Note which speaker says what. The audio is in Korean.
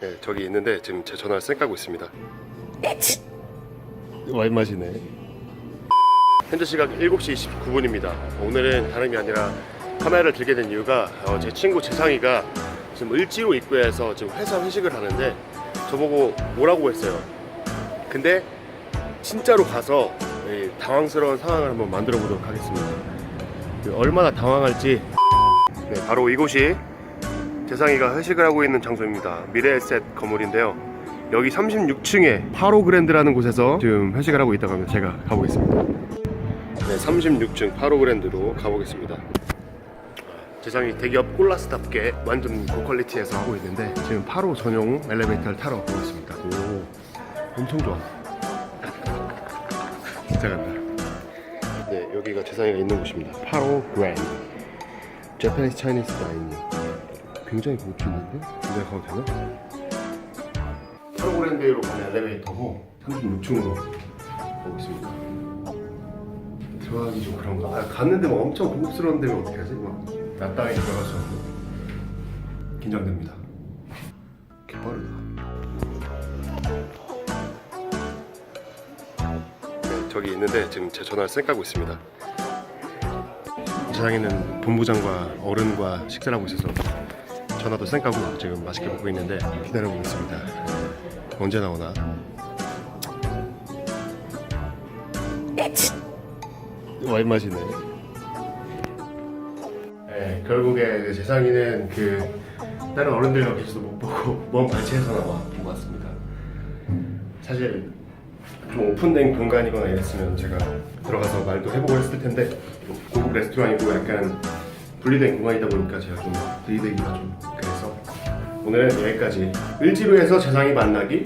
Speaker 1: 네, 저기 있는데 지금 제 전화를 쌩까고 있습니다. 와인 마시네. 현재 시각 7시 29분입니다. 오늘은 다름이 아니라 카메라를 들게 된 이유가 어, 제 친구 재상이가 지금 을지로 입구에서 지금 회사 회식을 하는데 저보고 오라고 했어요. 근데 진짜로 가서 이 당황스러운 상황을 한번 만들어 보도록 하겠습니다. 그 얼마나 당황할지 네, 바로 이곳이 재상이가 회식을 하고 있는 장소입니다. 미래에셋 건물인데요. 여기 36층에 파로 그랜드라는 곳에서 지금 회식을 하고 있다고 합니다. 제가 가보겠습니다. 네, 36층 파로 그랜드로 가보겠습니다. 재상이 대기업 콜라스답게 완전 고퀄리티에서 하고 있는데 지금 파로 전용 엘리베이터를 타러 가고 있습니다. 오, 엄청 좋아. 진짜 간다. 네, 여기가 재상이가 있는 곳입니다. 파로 그랜드. 재패니스 차이니스 다이닝. 굉장히 있는데? 내가 가도 되나? 프로그램대로 가는 엘리베이터고 36층으로 가고 있습니다. 들어가기 좀 그런가? 아, 갔는데 막 엄청 고급스러운 데면 어떻게 하지? 막 낮다이 들어갈 수 없고 긴장됩니다. 개빠르다. 네, 저기 있는데 지금 제 전화를 쌩 까고 있습니다. 세상에는 본부장과 어른과 식사를 하고 있어서 전화도 쌩 까고 지금 맛있게 먹고 있는데 기다려보고 있습니다. 언제 나오나? 와인 마시네. 네, 결국에 재상이는 그 다른 어른들과 계시도 못 보고 먼 발치에서나마 보고 왔습니다. 사실 좀 오픈된 공간이거나 이랬으면 제가 들어가서 말도 해보고 했을 텐데 고급 레스토랑이고 약간 분리된 공간이다 보니까 제가 좀 들이대기가 좀 그래서 오늘은 여기까지. 을지로에서 재상이 만나기